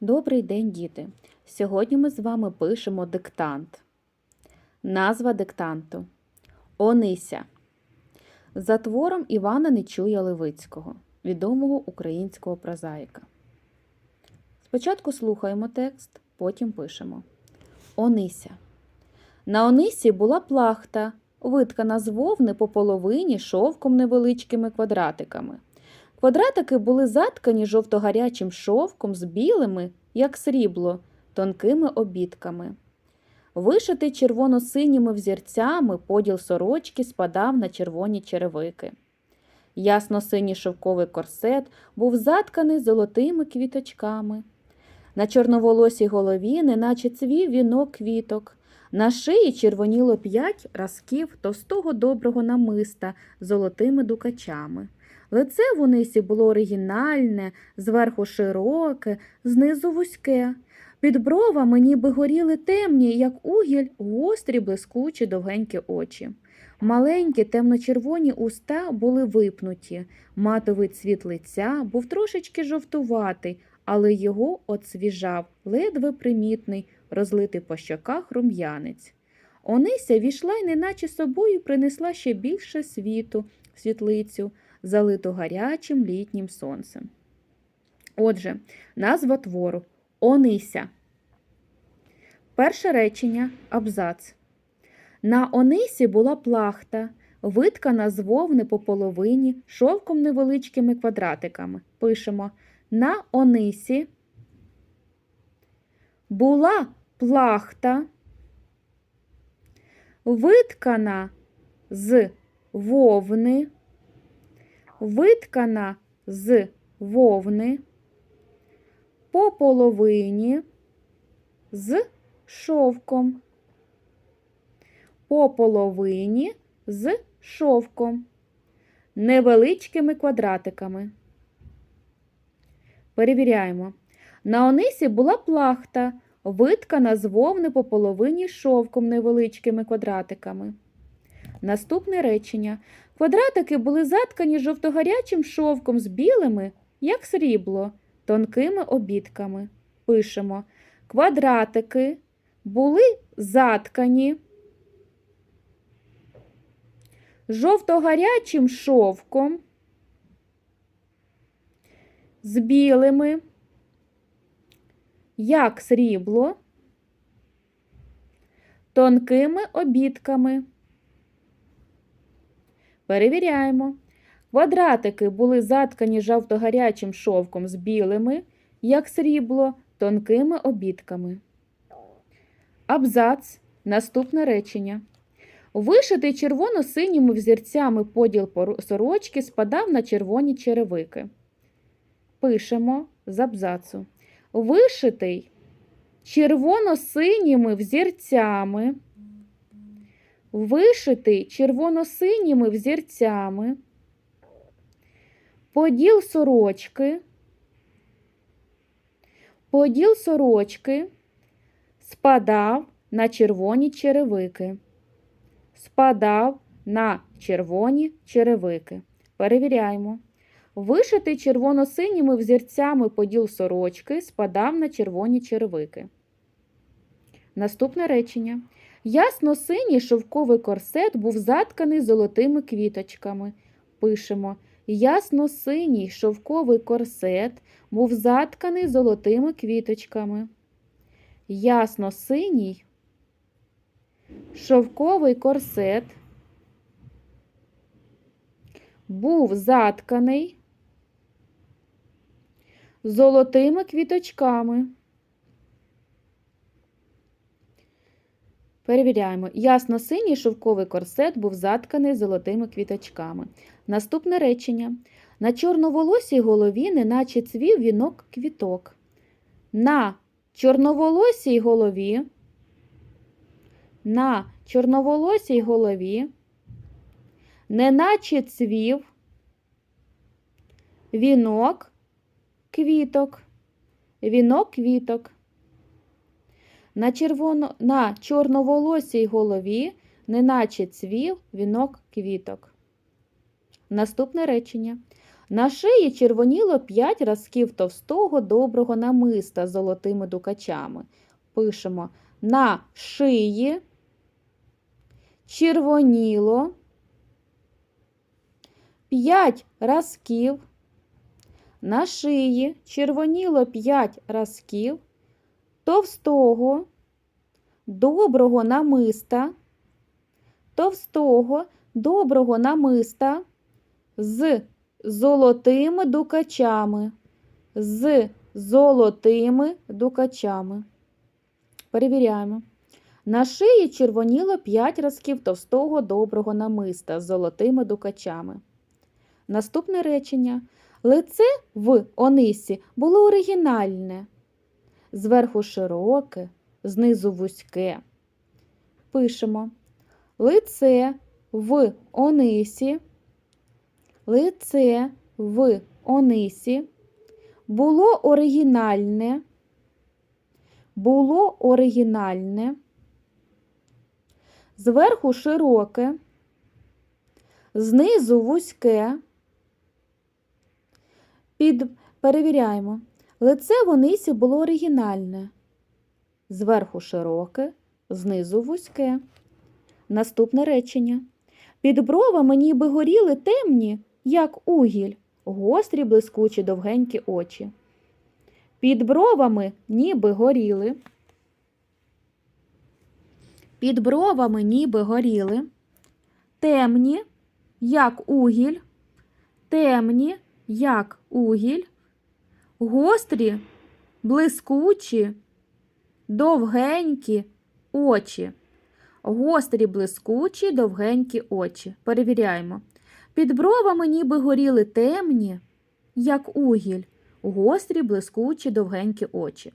Добрий день, діти! Сьогодні ми з вами пишемо диктант. Назва диктанту Онися. За твором Івана Нечуя Левицького, відомого українського прозаїка. Спочатку слухаємо текст, потім пишемо. Онися. На Онисі була плахта, виткана з вовни по половині шовком невеличкими квадратиками. Квадратики були заткані жовто-гарячим шовком з білими, як срібло, тонкими обідками. Вишитий червоно-синіми взірцями поділ сорочки спадав на червоні черевики. Ясно-синій шовковий корсет був затканий золотими квіточками. На чорноволосій голові неначе цвів вінок квіток. На шиї червоніло п'ять разків товстого доброго намиста золотими дукачами. Лице в Унисі було оригінальне, зверху широке, знизу вузьке. Під бровами ніби горіли темні, як угіль, гострі, блискучі, довгенькі очі. Маленькі темно-червоні уста були випнуті. Матовий цвіт лиця був трошечки жовтуватий, але його отсвіжав, ледве примітний, розлитий по щоках рум'янець. Онися війшла й неначе собою принесла ще більше світу, світлицю, залиту гарячим літнім сонцем. Отже, назва твору Онися. Перше речення абзац. На Онисі була плахта, виткана з вовни по половині шовком невеличкими квадратиками. Пишемо на Онисі була плахта, виткана з вовни, виткана з вовни, по половині з шовком, по половині з шовком, невеличкими квадратиками. Перевіряємо. На Онисі була плахта, виткана з вовни по половині шовком невеличкими квадратиками. Наступне речення. Квадратики були заткані жовтогарячим шовком з білими, як срібло, тонкими обідками. Пишемо. Квадратики були заткані жовтогарячим шовком з білими, як срібло, тонкими обідками. Перевіряємо. Квадратики були заткані жовтогарячим шовком з білими, як срібло, тонкими обідками. Абзац. Наступне речення. Вишитий червоно-синіми взірцями поділ сорочки спадав на червоні черевики. Пишемо з абзацу. Вишитий червоно-синіми взірцями. Вишитий червоно-синіми взірцями. Поділ сорочки. Поділ сорочки спадав на червоні черевики. Спадав на червоні черевики. Перевіряємо. Вишитий червоно-синіми взірцями поділ сорочки спадав на червоні черевики. Наступне речення. Ясно-синій шовковий корсет був затканий золотими квіточками. Пишемо. Ясно-синій шовковий корсет був затканий золотими квіточками. Ясно-синій шовковий корсет був затканий золотими квіточками. Перевіряємо. Ясно-синій шовковий корсет був затканий золотими квіточками. Наступне речення. На чорноволосій голові неначе цвів вінок квіток. На чорноволосій голові. На чорноволосій голові. Неначе цвів вінок квіток. Вінок квіток. На, червоно, на чорноволосій голові неначе цвів вінок квіток. Наступне речення. На шиї червоніло п'ять разків товстого доброго намиста з золотими дукачами. Пишемо на шиї червоніло п'ять разків. На шиї червоніло п'ять разків товстого доброго намиста, товстого доброго намиста з золотими дукачами, з золотими дукачами. Перевіряємо. На шиї червоніло 5 разків товстого доброго намиста з золотими дукачами. Наступне речення. Лице в Онисі було оригінальне, зверху широке, знизу вузьке. Пишемо. Лице в Онисі, лице в Онисі було оригінальне, було оригінальне, зверху широке, знизу вузьке. Під... Перевіряємо. Лице в Онисі було оригінальне, зверху широке, знизу вузьке. Наступне речення. Під бровами ніби горіли темні, як угіль, гострі, блискучі, довгенькі очі. Під бровами ніби горіли. Під бровами ніби горіли. Темні, як угіль, темні, як угіль, гострі, блискучі, довгенькі очі. Гострі, блискучі, довгенькі очі. Перевіряємо. Під бровами ніби горіли темні, як угіль, гострі, блискучі, довгенькі очі.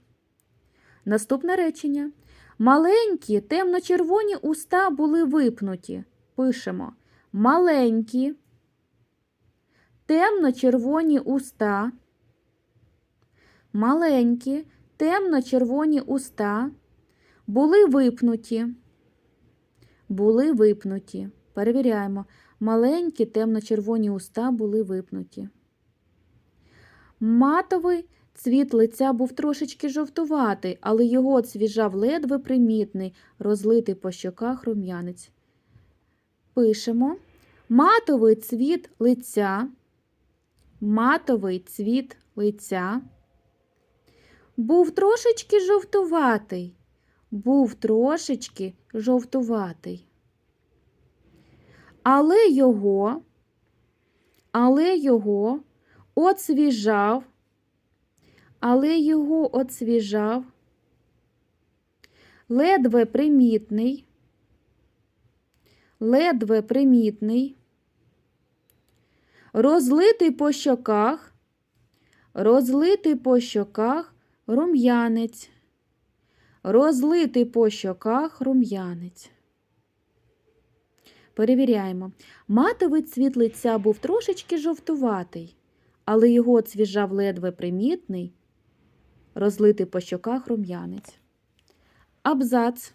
Наступне речення. Маленькі темно-червоні уста були випнуті. Пишемо маленькі, темно-червоні уста, маленькі, темно-червоні уста були випнуті. Були випнуті. Перевіряємо. Маленькі темно-червоні уста були випнуті. Матовий цвіт лиця був трошечки жовтуватий, але його цвіжав ледве примітний, розлитий по щоках рум'янець. Пишемо. Матовий цвіт лиця. Матовий цвіт лиця. Був трошечки жовтуватий. Був трошечки жовтуватий. Але його, але його оцвіжав, але його оцвіжав, ледве примітний, ледве примітний, розлитий по щоках, розлитий по щоках рум'янець, розлитий по щоках рум'янець. Перевіряємо. Матовий цвіт лиця був трошечки жовтуватий, але його цвіжав ледве примітний, розлитий по щоках рум'янець. Абзац.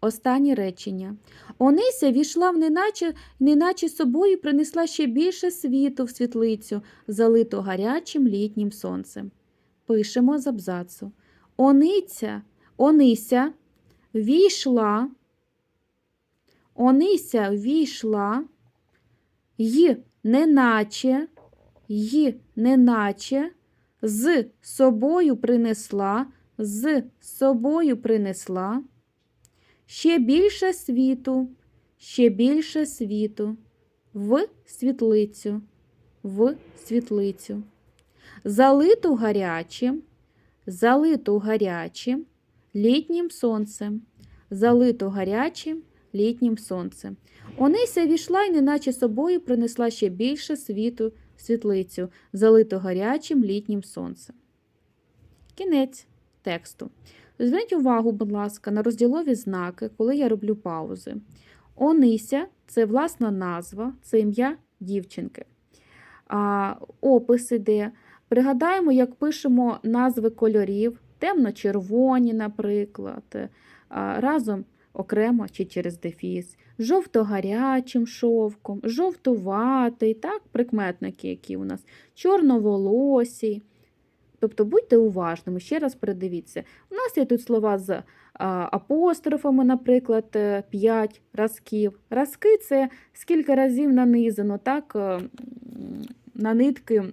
Останнє речення. Онися війшла в неначе, неначе собою принесла ще більше світу в світлицю, залиту гарячим літнім сонцем. Пишемо з абзацу. Ониця, Онися війшла. Онися війшла, й неначе, й неначе, з собою принесла, з собою принесла, ще більше світу, ще більше світу, в світлицю, в світлицю, залиту гарячим, залиту гарячим, літнім сонцем, залиту гарячим літнім сонцем. Онися війшла й неначе собою принесла ще більше світу світлицю, залиту гарячим літнім сонцем. Кінець тексту. Зверніть увагу, будь ласка, на розділові знаки, коли я роблю паузи. Онися це власна назва, це ім'я дівчинки. А, Опис іде. Пригадаємо, як пишемо назви кольорів, темно-червоні, наприклад. Разом окремо чи через дефіс, жовто-гарячим шовком, жовтуватий, так, прикметники, які у нас, чорноволосій. Тобто будьте уважними, ще раз передивіться. У нас є тут слова з апострофами, наприклад, 5 разків. Разки це скільки разів нанизано, так, е, на нитки,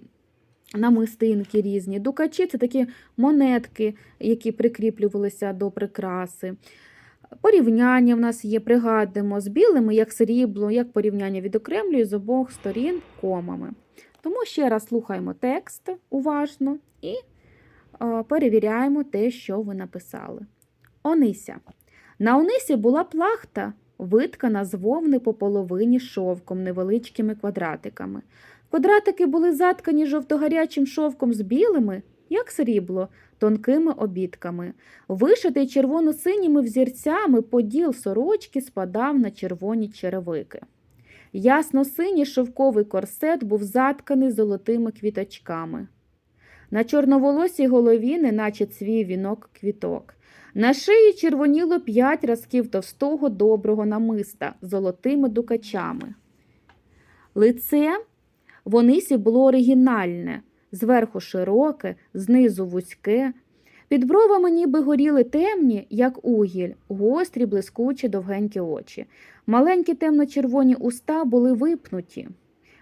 намистинки різні. Дукачі це такі монетки, які прикріплювалися до прикраси. Порівняння в нас є, пригадуємо, з білими, як срібло, як порівняння відокремлює з обох сторін комами. Тому ще раз слухаємо текст уважно і е, перевіряємо те, що ви написали. Онися. На Онисі була плахта, виткана з вовни по половині шовком невеличкими квадратиками. Квадратики були заткані жовтогарячим шовком з білими, як срібло, тонкими обідками. Вишитий червоно-синіми взірцями поділ сорочки спадав на червоні черевики. Ясно-синій шовковий корсет був затканий золотими квіточками. На чорноволосій голові, неначе цвів вінок квіток. На шиї червоніло п'ять разків товстого доброго намиста з золотими дукачами. Лице в Онисі було оригінальне, зверху широке, знизу вузьке. Під бровами ніби горіли темні, як угіль, гострі, блискучі, довгенькі очі. Маленькі темно-червоні уста були випнуті.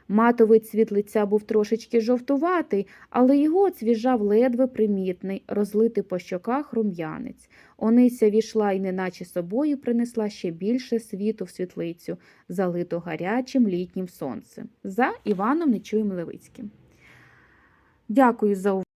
Матовий цвіт лиця був трошечки жовтуватий, але його цвіжав ледве примітний, розлитий по щоках рум'янець. Онися війшла і неначе собою принесла ще більше світу в світлицю, залиту гарячим літнім сонцем. За Іваном Нечуєм Левицьким. Дякую за увагу.